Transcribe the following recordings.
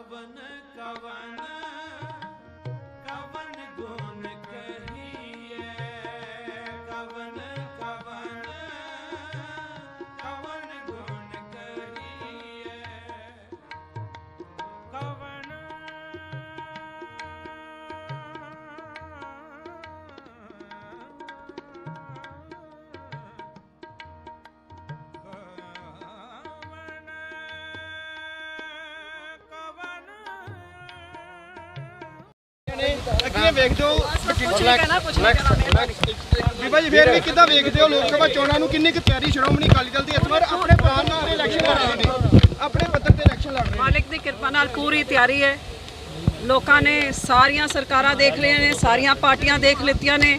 ਕਵਨ ਕਵਨ ਅੱਗੇ ਵੇਖਦੇ ਹੋ? ਬੀਬਾ ਜੀ ਫੇਰ ਵੀ ਕਿੱਦਾਂ ਵੇਖਦੇ ਹੋ ਲੋਕ? ਸਭਾ ਚੋਣਾਂ ਨੂੰ ਕਿੰਨੀ ਕੁ ਤਿਆਰੀ ਸ਼੍ਰੋਮਣੀ ਅਕਾਲੀ ਦਲ ਦੀ? ਇਸ ਵਾਰ ਆਪਣੇ ਪ੍ਰਾਣ ਨਾਲ ਇਲੈਕਸ਼ਨ ਲੜ ਰਹੇ ਨੇ। ਆਪਣੇ ਪੱਧਰ ਤੇ ਇਲੈਕਸ਼ਨ ਲੜ ਰਹੇ ਨੇ। ਮਾਲਿਕ ਦੀ ਕਿਰਪਾ ਨਾਲ ਪੂਰੀ ਤਿਆਰੀ ਹੈ। ਲੋਕਾਂ ਨੇ ਸਾਰੀਆਂ ਸਰਕਾਰਾਂ ਦੇਖ ਲਈਆਂ ਨੇ ਸਾਰੀਆਂ ਪਾਰਟੀਆਂ ਦੇਖ ਲਿੱਤੀਆਂ ਨੇ।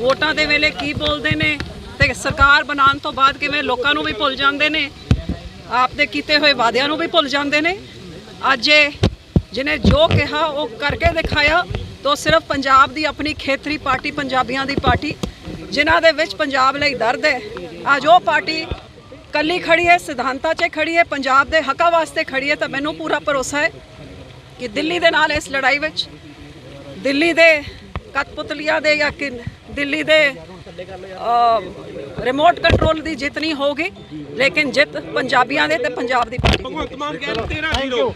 ਵੋਟਾਂ ਦੇ ਵੇਲੇ ਕੀ ਬੋਲਦੇ ਨੇ ਤੇ ਸਰਕਾਰ ਬਣਾਉਣ ਤੋਂ ਬਾਅਦ ਕਿਵੇਂ ਲੋਕਾਂ ਨੂੰ ਵੀ ਭੁੱਲ ਜਾਂਦੇ ਨੇ ਆਪਦੇ ਕੀਤੇ ਹੋਏ ਵਾਅਦਿਆਂ ਨੂੰ ਵੀ ਭੁੱਲ ਜਾਂਦੇ ਨੇ। ਅੱਜ ਜਿਹਨੇ ਜੋ ਕਿਹਾ ਉਹ ਕਰਕੇ ਦਿਖਾਇਆ। ਤੋ ਸਿਰਫ ਪੰਜਾਬ ਦੀ ਆਪਣੀ ਖੇਤਰੀ ਪਾਰਟੀ, ਪੰਜਾਬੀਆਂ ਦੀ ਪਾਰਟੀ, ਜਿਨ੍ਹਾਂ ਦੇ ਵਿੱਚ ਪੰਜਾਬ ਲਈ ਦਰਦ ਹੈ। ਅੱਜ ਉਹ ਪਾਰਟੀ ਕੱਲੀ ਖੜੀ ਹੈ, ਸਿਧਾਂਤਾਂ 'ਚ ਖੜੀ ਹੈ, ਪੰਜਾਬ ਦੇ ਹੱਕਾਂ ਵਾਸਤੇ ਖੜੀ ਹੈ, ਤਾਂ ਮੈਨੂੰ ਪੂਰਾ ਭਰੋਸਾ ਹੈ ਕਿ ਦਿੱਲੀ ਦੇ ਨਾਲ ਇਸ ਲੜਾਈ ਵਿੱਚ, ਦਿੱਲੀ ਦੇ ਕਤਪੁਤਲੀਆਂ ਦੇ ਜਾਂ ਕਿ ਦਿੱਲੀ ਦੇ ਰਿਮੋਟ ਕੰਟਰੋਲ ਦੀ ਜਿੱਤ ਨਹੀਂ ਹੋਊਗੀ, ਲੇਕਿਨ ਜਿੱਤ ਪੰਜਾਬੀਆਂ ਦੇ ਤੇ ਪੰਜਾਬ ਦੀ ਭਗਵੰਤ ਮਾਨ ਕਹਿੰਦੇ 13 ਜ਼ੀਰੋ